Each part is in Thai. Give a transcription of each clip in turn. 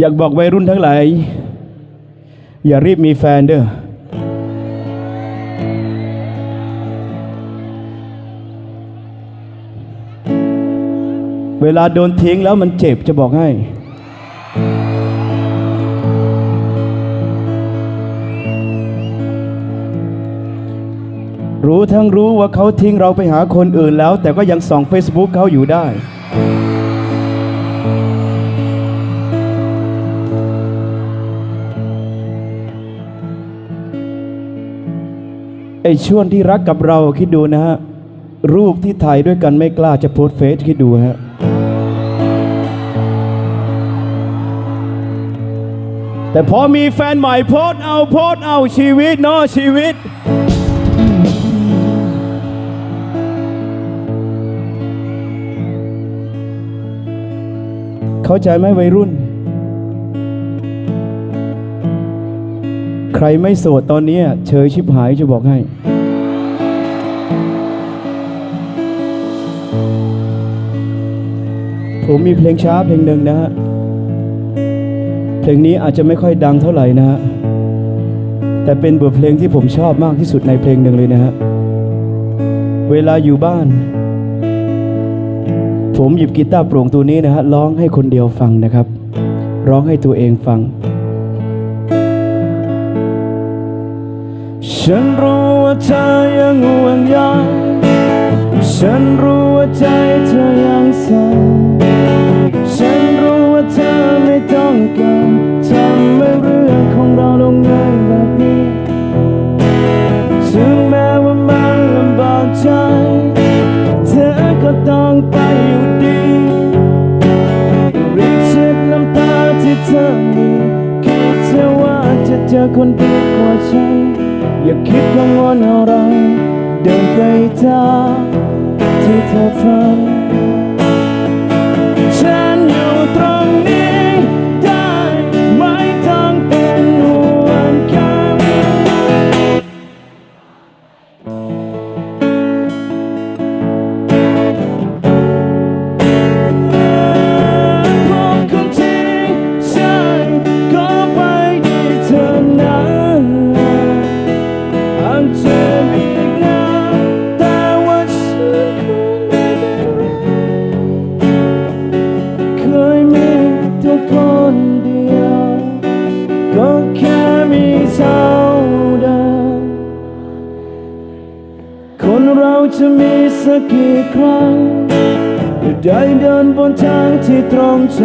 อยากบอกวัยรุ่นทั้งหลาย อย่ารีบมีแฟนเด้อเวลาโดนทิ้งแล้วมันเจ็บจะบอกให้ รู้ทั้งรู้ว่าเขาทิ้งเราไปหาคนอื่นแล้ว แต่ก็ยังส่อง Facebook เขาอยู่ได้ อ้ช่วงที่รักกับเราคิดดูนะฮะ รูปที่ถ่ายด้วยกันไม่กล้าจะโพสเฟซคิดดูฮะแต่พอมีแฟนใหม่โพสเอาโพสเอาชีวิตเนาะชีวิต เข้าใจไหมวัยรุ่น ใครไม่โสดตอนนี้เฉยชิบหายจะบอกให้ ผมมีเพลงช้าเพลงหนึ่งนะฮะ เพลงนี้อาจจะไม่ค่อยดังเท่าไหร่นะฮะ แต่เป็นบทเพลงที่ผมชอบมากที่สุดในเพลงหนึ่งเลยนะฮะ เวลาอยู่บ้าน ผมหยิบกีตาร์โปร่งตัวนี้นะฮะ ร้องให้คนเดียวฟังนะครับ ร้องให้ตัวเองฟัง ฉันรู้ว่าเธอยังห่วงใยฉันรู้ว่าใจเธอยังสั่นฉันรู้ว่าเธอไม่ต้องการทำให้เรื่องของเราลงง่ายแบบนี้ถึงแม้ว่ามันลำบากใจ เธอก็ต้องไปอยู่ดีรีบเช็ดน้ำตาที่เธอมีคิดเธอว่าจะเจอคนดีกว่าฉัน อย่าคิดกังวลอะไร เดินไปตามที่เธอทัน จะมีสักกี่ครั้งได้เดินบนทางที่ตรงใจ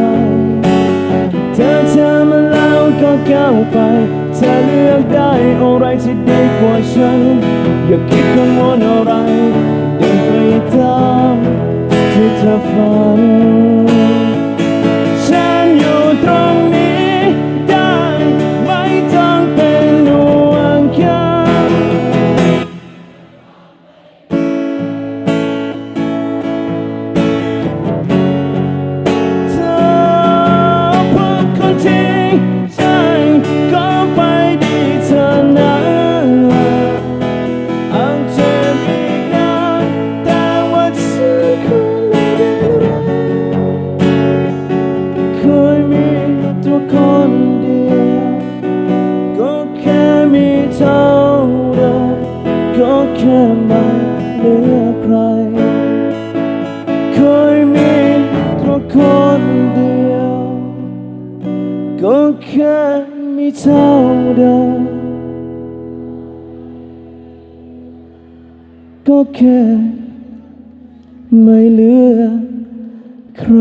เธอเธอมาแล้วก็ก้าวไปเธอเลือกได้อะไรที่ดีกว่าฉัน อย่าคิดกังวลอะไรเดินไปตามที่เธอฝัน ใช่ก็ไปดีเธอนะอาจจะมีนานแต่ว่าฉันคงไม่ได้รักเคยมีตัวคนเดียวก็แค่มีเท่าเดิมก็แค่ไม่เหลือใคร แค่ไม่เท่าเดิมก็แค่ไม่เหลือใคร